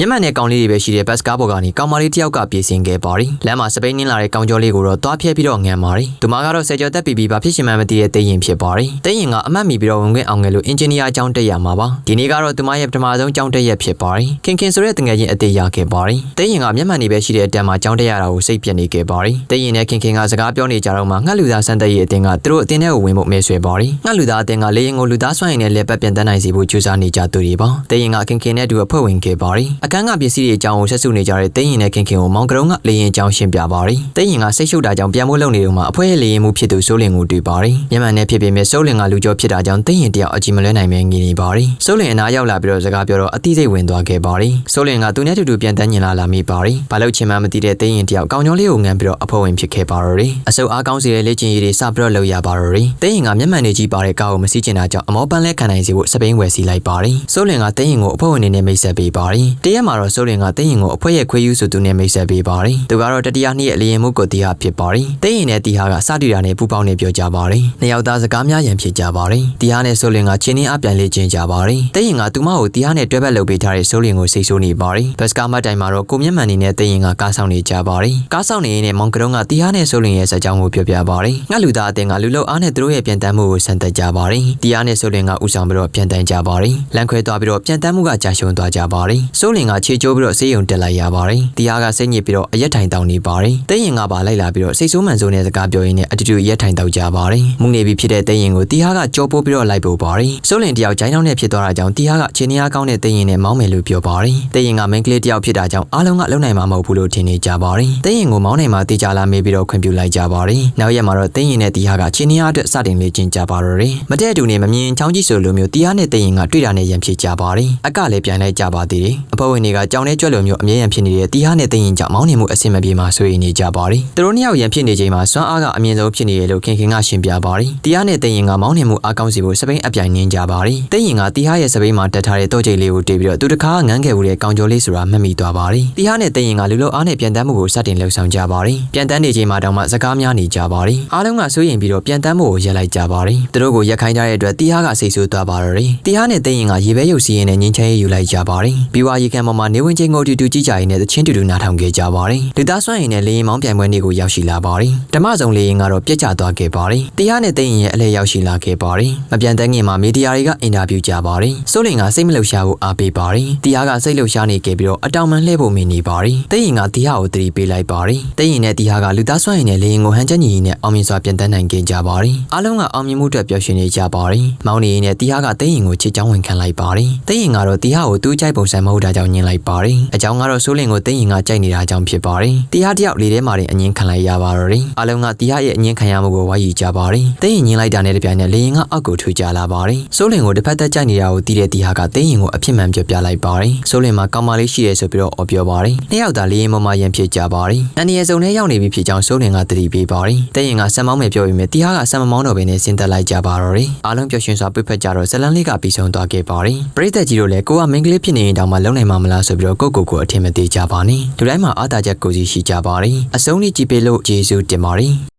မျက်မှန်နဲ့ကောင်လေးတွေပဲရှိတဲ့ဘတ်စကားပေါ်ကနေကောင်မလေးတစ်ယောက်ကပြေးစင်ခဲ့ပါတယ်လမ်းမှာစပိန်နင်းလာတဲ့ကောင်ကျော်လေးကိုတော့တွားဖျက်ပြီးတော့ငံပါတယ်သူမကတော့ဆယ်ကျော်တက်ပြီးပြီးပါဖြစ်ရှင်မှန်းမသိတဲ့တိတ်ရင်ဖြစ်ပါတယ်တိတ်ရင်ကအမှတ်မိပြီးတော့ဝင်ခွင့်အောင်ငယ်လို့အင်ဂျင်နီယာအကြောင်းတက်ရမှာပါဒီနေ့ကတော့သူမရဲ့ပထမဆုံးကြောင်းတက်ရက်ဖြစ်ပါတယ်ခင်ခင်ဆိုတဲ့တငယ်ချင်းအသေးရခဲ့ပါတယ်တိတ်ရင်ကမျက်မှန်တွေပဲရှိတဲ့အတန်းမှာကြောင်းတက်ရတာကိုစိတ်ပြက်နေခဲ့ပါတယ်တိတ်ရင်နဲ့ခင်ခင်ကစကားပြောနေကြတော့မှငှက်လူသားစံတက်ရဲ့အတင်းကသူတို့အတင်းထဲကိုဝင်ဖို့မဲဆွဲပါတယ်ငှက်လူသားအတင်းကလေရင်ကိုလူသားဆွမ်းရင်နဲ့လက်ပတ်ပြန်တန်းနိုင်စီဖို့ကြိုးစားနေကြသူတွေပါတိတ်ရင်ကခင်ခင်နဲ့အတူအဖွဲ့ဝင်ခဲ့ပါတယ်အခန်းကပစ္စည်းတွေအကြောင်းကိုဆက်စုနေကြတဲ့တိတ်ရင်နဲ့ခင်ခင်ကိုမောင်ကရုံကလေရင်အကြောင်းရှင်းပြပါတယ်တိတ်ရင်ကစိတ်ရှုပ်တာကြောင့်ပြန်မိုးလုံနေတော့မှအဖွဲရဲ့လေရင်မှုဖြစ်သူစိုးလင်ကိုတွေ့ပါတယ်မျက်မှန်နဲ့ဖြစ်ပေမဲ့စိုးလင်ကလူကြောဖြစ်တာကြောင့်တိတ်ရင်တယောက်အကြည့်မလွဲနိုင်ပဲငြင်းနေပါတယ်စိုးလင်အနာရောက်လာပြီးတော့စကားပြောတော့အတိစိတ်ဝင်သွားခဲ့ပါတယ်စိုးလင်ကသူနဲ့တူတူပြန်တန်းညင်လာလာမိပါတယ်ဘာလို့ချင်မှမသိတဲ့တိတ်ရင်တယောက်ကောင်းကျော်လေးကိုငံပြီးတော့အဖွဲ့ဝင်ဖြစ်ခဲ့ပါတော့တယ်အဆုပ်အားကောင်းစီတဲ့လေ့ကျင့်ရေးတွေစပြီးတော့လုပ်ရပါတော့တယ်တိတ်ရင်ကမျက်မှန်တွေကြီးပါတဲ့ကားကိုမစီးချင်တာကြောင့်အမောပန်းလဲခံနိုင်စီဖို့စပိန်ဝယ်စီလိုက်ပါတယ်စိုးလင်ကတိတ်ရင်ကိုအဖွဲ့ဝင်နေနဲ့မိတ်ဆက်ပေးပါတယ်တရက်မှာတော့စိုးလင်ကတိတ်ရင်ကိုအဖွဲ့ရဲ့ခွေးယူဆိုသူနဲ့မိတ်ဆက်ပေးပါတယ်သူကတော့တတိယနှစ်ရဲ့အလျင်မှုကိုတီဟာဖြစ်ပါတယ်တိတ်ရင်နဲ့တီဟာကစတီတာနဲ့ပူပေါင်းနေပြောကြပါတယ်နှစ်ယောက်သားစကားများရန်ဖြစ်ကြပါတယ်တီဟာနဲ့စိုးလင်ကချင်းင်းအပြန်လေးချင်းကြပါတယ်တိတ်ရင်ကသူမကိုတီဟာနဲ့တွဲဘက်လုပ်ပေးထားတဲ့စိုးလင်ကိုစိတ်ဆိုးနေပါတယ်ဘတ်စကာမတ်တိုင်မှာတော့ကိုမျက်မှန်နေနဲ့တိတ်ရင်ကကားဆောင်နေကြပါတယ်ကားဆောင်နေရင်နဲ့မောင်ကရုံးကတီဟာနဲ့စိုးလင်ရဲ့စကြောင်းကိုပြောပြပါတယ်ငှက်လူသားအတင်းကလူလုံအားနဲ့သူတို့ရဲ့ပြန်တမ်းမှုကိုဆန်သက်ကြပါတယ်တီဟာနဲ့စိုးလင်ကဥဆောင်ပြီးတော့ပြန်တမ်းကြပါတယ်လမ်းခွဲသွားပြီးတော့ပြန်တမ်းမှုကကြာရှုံးသွားကြပါတယ်စိုးလင်ကခြေကျိုးပြီးတော့ဆေးရုံတက်လိုက်ရပါတယ်တီဟာကစိတ်ညစ်ပြီးတော့အရက်ထိုင်တောင်းနေပါတယ်တိတ်ရင်ကပါလိုက်လာပြီးတော့စိတ်ဆိုးမှန်ဆိုးနဲ့စကားပြောရင်းနဲ့အတူတူရက်ထိုင်တောက်ကြပါတယ်မှုနေပြီဖြစ်တဲ့တိတ်ရင်ကိုတီဟာကကြောပိုးပြီးတော့လိုက်ပို့ပါတယ်စိုးလင်တယောက်ဂျိုင်းနှောင်းနဲ့ဖြစ်သွားတာကြောင့်တီဟာကခြေနေအားကောင်းတဲ့တိတ်ရင်နဲ့မောင်းမယ်လို့ပြောပါတယ်တိတ်ရင်ကမိန်းကလေးတယောက်ဖြစ်တာကြောင့်အားလုံးကလုံနိုင်မှာမဟုတ်ဘူးလို့ထင်နေကြပါတယ်တိတ်ရင်ကိုမောင်းနိုင်မှာတေချာလာမေးပြီးတော့ခွင့်ပြုလိုက်ကြပါတယ်နောက်ရက်မှာတော့တိတ်ရင်နဲ့တီဟာကခြေနေအားအတွက်စတင်လေ့ကျင့်ကြပါတော့တယ်မတဲ့အတူနေမမြင်ချောင်းကြီးဆိုလိုမျိုးတီဟာနဲ့တိတ်ရင်ကတွေ့တာနဲ့ရန်ဖြစ်ကြပါတယ်အကလည်းပြန်လိုက်ကြပါသေးတယ်အဖွဲ့ဝင်တွေကကြောင်ထဲကြွက်လိုမျိုးအမြဲရန်ဖြစ်နေတဲ့တီဟာနဲ့တိတ်ရင်ကြောင့်မောင်းနေမှုအဆင်မပြေမှာဆွေးနေကြပါတယ်သူတို့နှစ်ယောက်ရန်ဖြစ်နေချိန်မှာစွမ်းအားကအမြင့်ဆုံးဖြစ်နေရလို့ခင်ခင်ကရှင်းပြပါတယ်တီဟာနဲ့တိတ်ရင်ကမောင်းနေမှုအားကောင်းစီဖို့စပိန်အပြိုင်နင်းကြပါတယ်တိတ်ရင်ကတီဟာရဲ့စပိန်မှာတက်ထားတဲ့တော့ကြိတ်လေးကိုတေးပြီးတော့သူတခါငန်းခဲ့ဦးတဲ့ကောင်ကျော်လေးဆိုတာမှတ်မိသွားပါတယ်တီဟာနဲ့တိတ်ရင်ကလူလုံးအားနဲ့ပြန်တမ်းမှုကိုစတင်လှုပ်ဆောင်ကြပါတယ်ပြန်တမ်းနေချိန်မှာတောင်မှစကားများနေကြပါတယ်အားလုံးကစိုးရင်ပြီးတော့ပြန်တမ်းမှုကိုရက်လိုက်ကြပါတယ်သူတို့ကိုရက်ခိုင်းကြတဲ့အတွက်တီဟာကစိတ်ဆိုးသွားပါတော့တယ်တီဟာနဲ့တိတ်ရင်ကရေဘဲရုပ်စီးရင်နဲ့ငင်းချဲရေးယူလိုက်ကြပါတယ်ပြီးွားရေကန်ပေါ်မှာနေဝင်ချင်းကိုတူတူကြည့်ကြရင်နဲ့တချင်းတူတူနားထောင်ခဲ့ကြပါတယ်လူသားစွမ်းရင်နဲ့လေရင်မောင်းပြိုင်ပွဲနေ့ကိုရောက်ရှိလာပါတယ်ဓမ္မဆောင်လေရင်ကတော့ပြက်ကျသွားခဲ့ပါတယ်တီဟာနဲ့တိတ်ရင်ရဲ့အလဲရောက်ရှိလာခဲ့ပါတယ်မပြန်တမ်းခင်မှာမီဒီယာတွေကအင်တာဗျူးကြပါတယ်စိုးလင်ကစိတ်မလှုပ်ရှားဖို့အားပေးပါတယ်တီဟာကစိတ်လှုပ်ရှားနေခဲ့ပြီးတော့အတောင်မှန်လှည့်ဖို့မင်းနေပါတယ်တိတ်ရင်ကတီဟာကိုတတိပေးလိုက်ပါတယ်တိတ်ရင်နဲ့တီဟာကလူသားစွမ်းရင်နဲ့လေရင်ကိုဟန်ချက်ညီနဲ့အောင်မြင်စွာပြန်တမ်းနိုင်ခဲ့ကြပါတယ်အားလုံးကအောင်မြင်မှုအတွက်ပျော်ရွှင်နေကြပါတယ်မောင်းနေရင်နဲ့တီဟာကတိတ်ရင်ကိုချစ်ချောင်းဝင်ခံလိုက်ပါတယ်တိတ်ရင်ကတော့တီဟာကိုတူးကြိုက်ပုံစံမဟုတ်တာကြောင့်ညင်လိုက်ပါတယ်အကြောင်းကတော့စိုးလင်ကိုတိတ်ရင်ကကြိုက်နေတာကြောင့်ဖြစ်ပါတယ်တီဟာတယောက်လေထဲမှာတင်အငင်းခံလိုက်ရပါတော့တယ်အားလုံးကတီဟာရဲ့အငင်းခံရမှုကိုဝိုင်းယူကြပါတယ်တိတ်ရင်ညင်လိုက်တာနဲ့တပြိုင်နက်လေရင်ကအောက်ကိုထွေကြလာပါတယ်စိုးလင်ကိုတစ်ဖက်သက်ကြိုက်နေတာကိုတီးတဲ့တီဟာကတိတ်ရင်ကိုအဖြစ်မှန်ပြောပြလိုက်ပါတယ်စိုးလင်မှာကောင်းမလေးရှိရဲဆိုပြီးတော့အော်ပြောပါတယ်နှစ်ယောက်သာလေရင်ပေါ်မှာရန်ဖြစ်ကြပါတယ်အန်ဒီရဲ့စုံထဲရောက်နေပြီဖြစ်ကြောင်းစိုးလင်ကတတိပေးပါတယ်တိတ်ရင်ကဆံမောင်းမယ်ပြောပြီးမြဲတီဟာကဆံမမောင်းတော့ဘဲနဲ့ဆင်းသက်လိုက်ကြပါတော့တယ်အားလုံးပျော်ရွှင်စွာပြည့်ဖက်ကြတော့ဇလန်လေးကပြီးဆုံးသွားခဲ့ပါတယ်ပရိသတ်ကြီးတို့လည်းကိုကမင်္ဂလေးဖြစ်နေရင်တောင်မှလုံနိုင်မှာမလားဆိုပြီးတော့ကိုကိုကိုအထင်မသေးကြပါနဲ့လူတိုင်းမှာအားတာချက်ကိုစီရှိကြပါတယ်အဆုံးထိကြည့်ပေးလို့ကျေးဇူးတင်ပါတယ်